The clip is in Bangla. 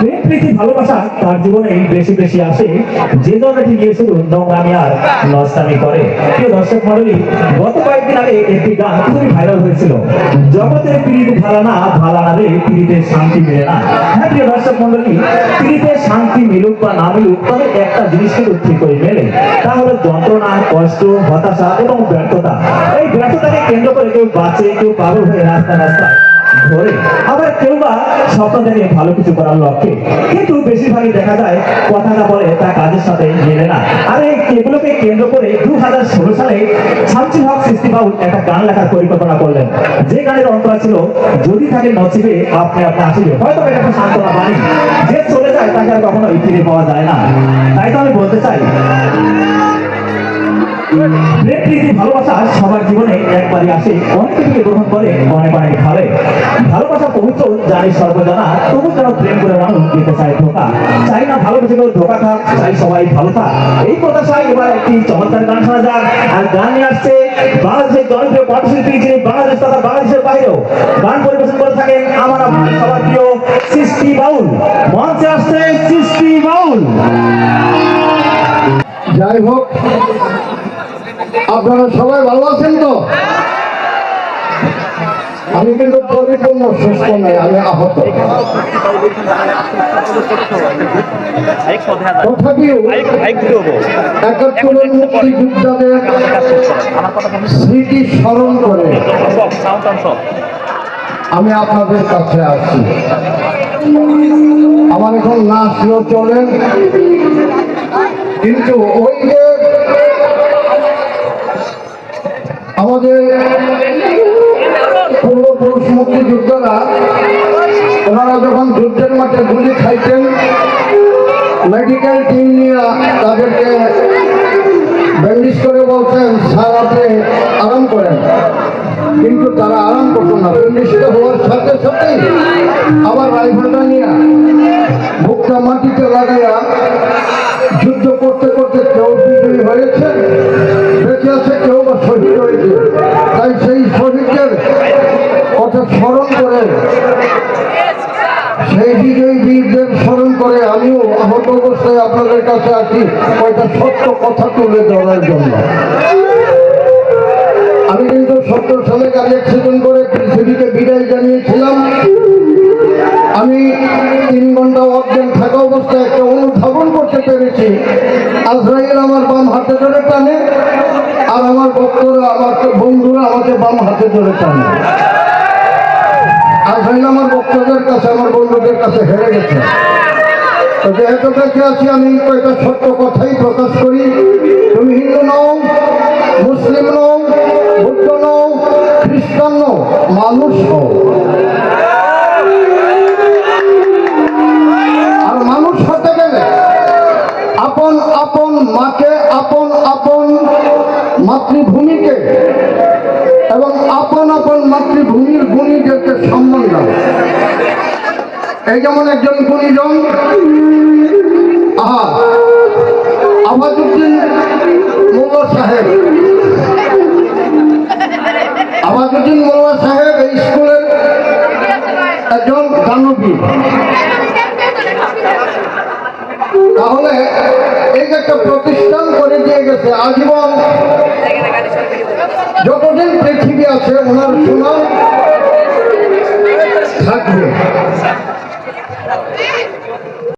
প্রেম ভালোবাসা তার জীবনে বেশি বেশি আসে। যে নোংরামি আর নষ্টামি করে। প্রিয় দর্শক মন্ডলী গত কয়েকদিন আগে একটি গান খুবই ভাইরাল হয়েছিল। জগতের পীড়িত ভালা না ভালা না রে, পীড়িতে শান্তি মিলে না। হ্যাঁ প্রিয় দর্শক মন্ডলী পীড়িতে শান্তি মিলুক বা না মিলুক, তবে একটা জিনিস কিন্তু ঠিক করে মেলে। তা হলো যন্ত্রণা, কষ্ট, হতাশা এবং ব্যর্থতা। এই ব্যর্থতাকে কেন্দ্র করে কেউ বাঁচে, কেউ পাগল হয়ে রাস্তা রাস্তায়। ধরে। আবার কেউ বা স্বপ্ন দেখে ভালো কিছু করার লক্ষ্যে। কিন্তু বেশিরভাগই দেখা যায় কথা না বলে তা কাজের সাথে মেলে না। আর এই এগুলোকে কেন্দ্র করে দু হাজার ষোলো সালে শামসুল হক সৃষ্টি একটা গান লেখার পরিকল্পনা করলেন। যে গানের অন্তরা ছিল, যদি থাকে নসিবে আপনি আপনি আসিবে হয়তো এটা একটা সান্ত্বনা বাণী যে চলে যায় তাকে আর কখনো ফিরে পাওয়া যায় না। তাই তো আমি বলতে চাই প্রীতি ভালোবাসা সবার জীবনে একবারই আসে। অনেক থেকে গ্রহণ করে, অনেক অনেক ভাবে। ভালোবাসা পবিত্র জানি সর্বজানা তবু কেন প্রেম করে মানুষ দিতে চায় ধোকা। চাই না ভালোবেসে কেউ ধোকা থাক চাই সবাই ভালো থাক। এই প্রত্যাশায় এবার একটি চমৎকার গান শোনা যাক। আর গান নিয়ে আসছে বাংলাদেশের জনপ্রিয় কণ্ঠশিল্পী যিনি বাংলাদেশ তথা বাংলাদেশের বাইরেও গান পরিবেশন করে থাকেন, আমার সবার প্রিয় সৃষ্টি বাউল। যাই হোক আপনারা সবাই ভালো আছেন তো? আমি কিন্তু পরিপূর্ণ সুস্থ নই, আমি আহত। আমি আপনাদের কাছে আসছি। আমার এখন না আসলেও চলেন, কিন্তু ওই যে আমাদের পূর্বপুরুষ মুক্তিযোদ্ধারা ওনারা যখন যুদ্ধের মাঠে গুলি খাইতেন মেডিকেল টিম নিয়ে তাদেরকে ব্যান্ডিজ করে বলতেন, স্যার আরাম করেন। কিন্তু তারা আরাম করতো না। ব্যান্ডিজটা হওয়ার সাথে সাথেই আবার রাইফেলটা নিয়ে বুকটা মাটিতে লাগাইয়া যুদ্ধ তাই সেই শহীদদের কথা স্মরণ করে সেই বিজয়ী বীরদের স্মরণ করে আমিও আহত অবস্থায় আপনাদের কাছে আছি কয়টা সত্য কথা তুলে ধরার জন্য। আমি কিন্তু সত্তর সালে গাড়ি অ্যাক্সিডেন্ট করে পৃথিবীকে বিদায় জানিয়েছিলাম। আমি তিন ঘণ্টা অজ্ঞান থাকা অবস্থায় একটা অনুধাবন করতে পেরেছি। আজরাইল আমার বাম হাতে ধরে টানে। আর আমার ভক্তরা আমার বন্ধুরা আমাকে বাম হাতে ধরে টানে। আজরাইল আমার ভক্তদের কাছে, আমার বন্ধুদের কাছে হেরে গেছে। তো যেহেতু বেঁচে আছি, আমি কয়েকটা সত্য কথাই প্রকাশ করি। তুমি হিন্দু নও, মুসলিম নও, বুদ্ধ নও, খ্রিস্টান নও, মানুষ হও আপন আপন মাতৃভূমির গুণীদেরকে সম্মান দাও। এই যেমন একজন গুণীজন, আহা, আবাদুদ্দিন মোল্লা সাহেব। আবাদুদ্দিন মোল্লা সাহেব এই স্কুলের একজন দানবী। তাহলে এই একটা প্রতিষ্ঠান করে দিয়ে গেছে, আজীবন পৃথিবী আছে ওনার সুনাম